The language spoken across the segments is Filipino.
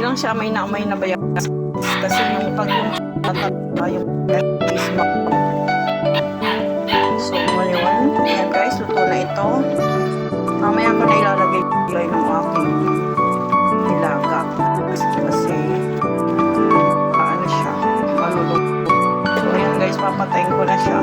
lang siya may na may nabayan. Kasi yung pag yung tataba yung is So, ngayon, ayan guys, luto na ito. Mamaya ko na ilalagay ilay ng aking nilaga. Kasi, kasi ano siya, maluluto. So, ayan guys, papatayin ko na siya.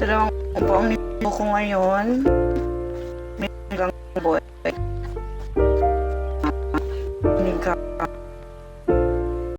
Dalawang upo ang nito ko ngayon. Hanggang boy. Niga.